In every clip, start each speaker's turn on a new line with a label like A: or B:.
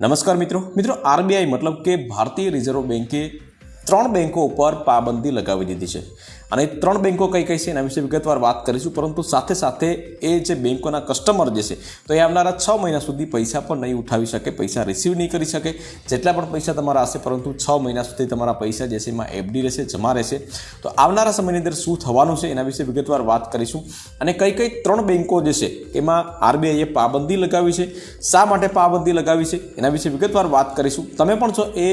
A: નમસ્કાર મિત્રો. મિત્રો, આરબીઆઈ મતલબ કે ભારતીય રિઝર્વ બેન્કે ત્રણ બેન્કો ઉપર પાબંદી લગાવી દીધી છે. અને ત્રણ બેન્કો કઈ કઈ છે એના વિશે વિગતવાર વાત કરીશું, પરંતુ સાથે સાથે એ જે બેન્કોના કસ્ટમર જે છે, તો એ આવનારા છ મહિના સુધી પૈસા પણ નહીં ઉઠાવી શકે, પૈસા રિસીવ નહીં કરી શકે. જેટલા પણ પૈસા તમારા હશે, પરંતુ છ મહિના સુધી તમારા પૈસા જે છે એમાં એફડી રહેશે, જમા રહેશે. તો આવનારા સમયની અંદર શું થવાનું છે એના વિશે વિગતવાર વાત કરીશું. અને કઈ કઈ ત્રણ બેન્કો જે છે, એમાં આરબીઆઈએ પાબંદી લગાવી છે. શા માટે પાબંદી લગાવી છે, એના વિશે વિગતવાર વાત કરીશું. તમે પણ જો એ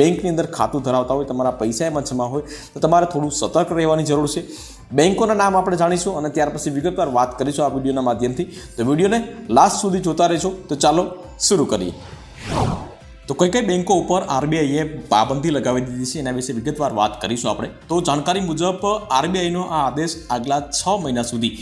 A: બેંકની અંદર ખાતું ધરાવતા હોય, તમારા પૈસા એમાં જમા હોય, તો તમારે થોડું સતર્ક રહેવાની જરૂર છે. બેંકોના નામ આપણે જાણીશું અને ત્યાર પછી વિગતવાર વાત કરીશું આ વિડીયોના માધ્યમથી. તો વિડીયોને લાસ્ટ સુધી જોતા રહેજો. તો ચાલો શરૂ કરીએ. તો કઈ કઈ બેન્કો ઉપર આરબીઆઈએ પાબંદી લગાવી દીધી છે એના વિશે વિગતવાર વાત કરીશું આપણે. તો જાણકારી મુજબ આરબીઆઈનો આ આદેશ આગલા છ મહિના સુધી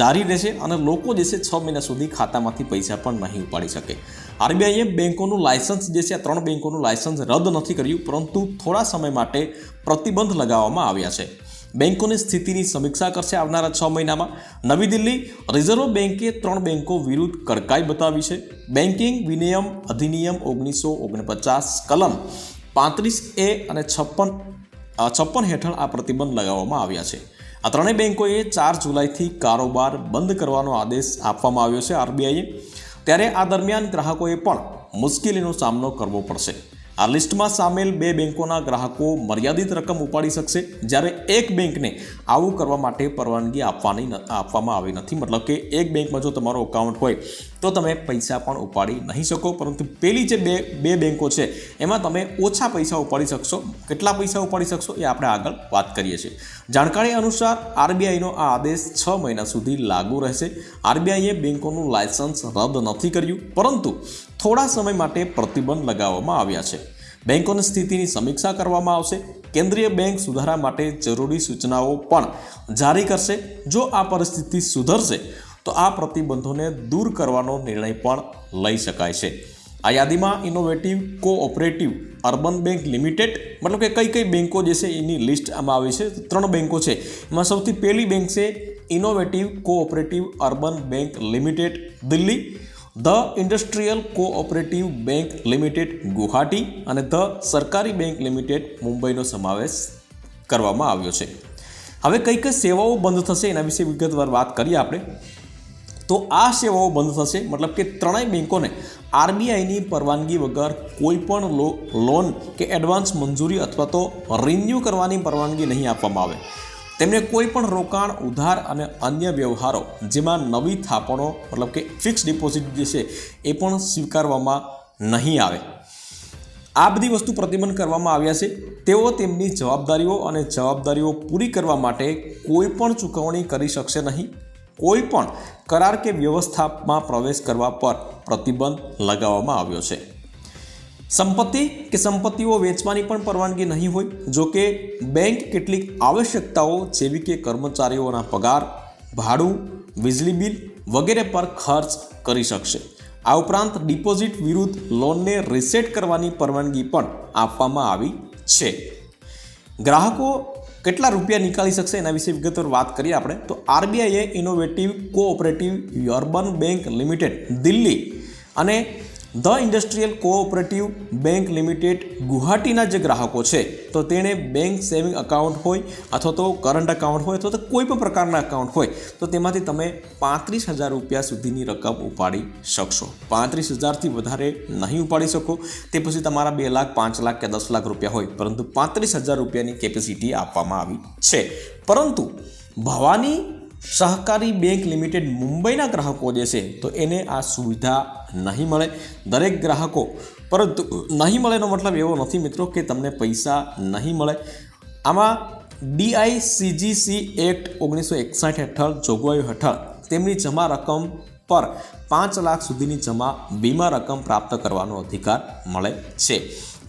A: જારી રહેશે અને લોકો જે છે છ મહિના સુધી ખાતામાંથી પૈસા પણ નહીં ઉપાડી શકે. આરબીઆઈએ બેન્કોનું લાયસન્સ જે છે, આ ત્રણ બેન્કોનું લાયસન્સ રદ નથી કર્યું, પરંતુ થોડા સમય માટે પ્રતિબંધ લગાવવામાં આવ્યા છે. બેન્કોની સ્થિતિની સમીક્ષા કરશે આવનારા છ મહિનામાં. નવી દિલ્હી રિઝર્વ બેન્કે ત્રણ બેન્કો વિરુદ્ધ કડકાઈ બતાવી છે. બેન્કિંગ વિનિયમ અધિનિયમ ઓગણીસો ઓગણપચાસ કલમ પાંત્રીસ એ અને છપ્પન છપ્પન હેઠળ આ પ્રતિબંધ લગાવવામાં આવ્યા છે. આ ત્રણેય બેન્કોએ ચાર જુલાઈથી કારોબાર બંધ કરવાનો આદેશ આપવામાં આવ્યો છે આરબીઆઈએ. ત્યારે આ દરમિયાન ગ્રાહકોએ પણ મુશ્કેલીનો સામનો કરવો પડશે. આ લિસ્ટમાં સામેલ બે બેન્કોના ગ્રાહકો મર્યાદિત રકમ ઉપાડી શકશે જ્યારે એક બેંકને આવું કરવા માટે પરવાનગી આપવાની આપવામાં આવી નથી. મતલબ કે એક બેંકમાં જો તમારો અકાઉન્ટ હોય તો તમે પૈસા પણ ઉપાડી નહીં શકો. પરંતુ પેલી જે બે બે બેન્કો છે, એમાં તમે ઓછા પૈસા ઉપાડી શકશો. કેટલા પૈસા ઉપાડી શકશો એ આપણે આગળ વાત કરીએ છીએ. જાણકારી અનુસાર આરબીઆઈનો આ આદેશ છ મહિના સુધી લાગુ રહેશે. આરબીઆઈએ બેન્કોનું લાયસન્સ રદ નથી કર્યું. પરંતુ થોડા સમય માટે પ્રતિબંધ લગાવવામાં આવ્યા છે. બેન્કોની સ્થિતિની સમીક્ષા કરવામાં આવશે. કેન્દ્રીય બેંક સુધારા માટે જરૂરી સૂચનાઓ પણ જારી કરશે. જો આ પરિસ્થિતિ સુધરશે, તો આ પ્રતિબંધોને દૂર કરવાનો નિર્ણય પણ લઈ શકાય છે. આ યાદીમાં innovative cooperative urban bank limited મતલબ કે કઈ કઈ બેન્કો જે છે એની લિસ્ટ આમાં આવી છે. ત્રણ બેન્કો છે. એમાં સૌથી પહેલી બેંક છે innovative cooperative urban bank limited Delhi. The industrial cooperative bank limited Guwahati અને ધ સરકારી બેંક લિમિટેડ મુંબઈનો સમાવેશ કરવામાં આવ્યો છે. હવે કઈ કઈ સેવાઓ બંધ થશે એના વિશે વિગતવાર વાત કરીએ આપણે. તો આ સેવાઓ બંધ થશે, મતલબ કે ત્રણેય બેન્કોને આરબીઆઈની પરવાનગી વગર કોઈ પણ લો, લોન કે એડવાન્સ મંજૂરી અથવા તો રિન્યૂ કરવાની પરવાનગી નહીં આપવામાં આવે. તેમને કોઈ પણ રોકાણ, ઉધાર અને અન્ય વ્યવહારો જેમાં નવી થાપણો, મતલબ કે ફિક્સ ડિપોઝિટ જે છે, એ પણ સ્વીકારવામાં નહીં આવે. આ બધી વસ્તુ પ્રતિબંધ કરવામાં આવ્યા છે. તેઓ તેમની જવાબદારીઓ અને જવાબદારીઓ પૂરી કરવા માટે કોઈ પણ ચૂકવણી કરી શકશે નહીં. કોઈ પણ કરાર કે વ્યવસ્થામાં પ્રવેશ કરવા પર પ્રતિબંધ લગાવવામાં આવ્યો છે. સંપત્તિ કે સંપત્તિઓ વેચવાની પણ પરવાનગી નહીં હોય, જો કે બેંક કેટલીક આવશ્યકતાઓ જેવી કે કર્મચારીઓના પગાર, ભાડું, વીજળી બિલ વગેરે પર ખર્ચ કરી શકશે. આ ઉપરાંત ડિપોઝિટ વિરુદ્ધ લોનને રિસેટ કરવાની પરવાનગી પણ આપવામાં આવી છે. ગ્રાહકો કેટલા રૂપિયા નીકાળી શકશે એના વિશે વિગતવાર વાત કરીએ આપણે. તો આરબીઆઈએ innovative cooperative urban bank limited Delhi અને the industrial cooperative bank limited ગુવાહાટીના જે ગ્રાહકો છે, તો તેણે બેંક સેવિંગ અકાઉન્ટ હોય અથવા તો કરંટ અકાઉન્ટ હોય અથવા તો કોઈ પણ પ્રકારના અકાઉન્ટ હોય, તો તેમાંથી તમે પાંત્રીસ હજાર રૂપિયા સુધીની રકમ ઉપાડી શકશો. પાંત્રીસ હજારથી વધારે નહીં ઉપાડી શકો. તે પછી તમારા બે લાખ, પાંચ લાખ કે દસ લાખ રૂપિયા હોય, પરંતુ પાંત્રીસ હજાર રૂપિયાની કેપેસિટી આપવામાં આવી છે. પરંતુ ભવાની સહકારી બેંક લિમિટેડ મુંબઈના ગ્રાહકો જે છે, તો એને આ સુવિધા નહીં મળે દરેક ગ્રાહકો. પરંતુ નહીં મળેનો મતલબ એવો નથી મિત્રો કે તમને પૈસા નહીં મળે. આમાં ડીઆઈસીજીસી એક્ટ ઓગણીસો એકસઠ હેઠળ જોગવાઈઓ હેઠળ તેમની જમા રકમ પર પાંચ લાખ સુધીની જમા વીમા રકમ પ્રાપ્ત કરવાનો અધિકાર મળે છે.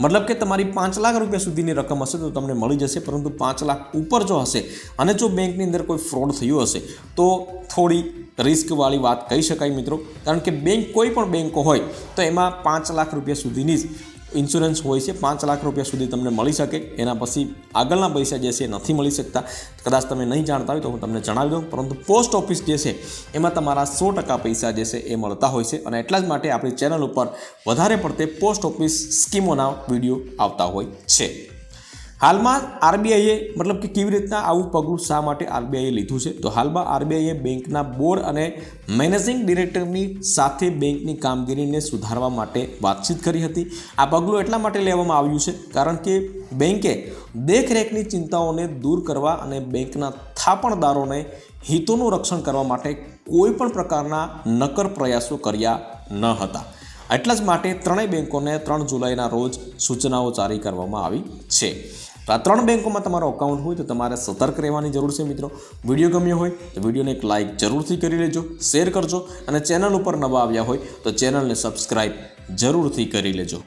A: મતલબ કે તમારી પાંચ લાખ રૂપિયા સુધીની રકમ હશે તો તમને મળી જશે, પરંતુ પાંચ લાખ ઉપર જો હશે અને જો બેંકની અંદર કોઈ ફ્રોડ થયું હશે, તો થોડી રિસ્કવાળી વાત કહી શકાય મિત્રો. કારણ કે બેંક કોઈ પણ બેંકો હોય, તો એમાં પાંચ લાખ રૂપિયા સુધીની જ ઇન્સ્યોરન્સ હોય છે, પાંચ લાખ રૂપિયા સુધી તમને મળી શકે. એના પછી આગળના પૈસા જે છે, નથી મળી શકતા. કદાચ તમે નહીં જાણતા હોય તો હું તમને જણાવી દઉં. પરંતુ પોસ્ટ ઓફિસ જે છે, એમાં તમારા સો ટકા પૈસા જે છે, એ મળતા હોય છે. અને એટલા જ માટે આપણી ચેનલ ઉપર વધારે પડતે પોસ્ટ ઓફિસ સ્કીમોના વીડિયો આવતા હોય છે. હાલમાં આરબીઆઈએ મતલબ કે કેવી રીતના આવું પગલું શા માટે આરબીઆઈએ લીધું છે? તો હાલમાં આરબીઆઈએ બેંકના બોર્ડ અને મેનેજિંગ ડિરેક્ટરની સાથે બેંકની કામગીરીને સુધારવા માટે વાતચીત કરી હતી. આ પગલું એટલા માટે લેવામાં આવ્યું છે કારણ કે બેંકે દેખરેખની ચિંતાઓને દૂર કરવા અને બેંકના થાપણદારોને હિતોનું રક્ષણ કરવા માટે કોઈ પણ પ્રકારના નક્કર પ્રયાસો કર્યા ન હતા. એટલા જ માટે ત્રણેય બેંકોને ત્રણ જુલાઈના રોજ સૂચનાઓ જારી કરવામાં આવી છે. તો આ ત્રણ બેંકોમાં તમારો અકાઉન્ટ હોય તો તમારે સતર્ક રહેવાની જરૂર છે મિત્રો. વીડિયો ગમ્યો હોય તો વિડીયોને એક લાઇક જરૂરથી કરી લેજો, શેર કરજો અને ચેનલ ઉપર નવા આવ્યા હોય તો ચેનલને સબસ્ક્રાઈબ જરૂરથી કરી લેજો.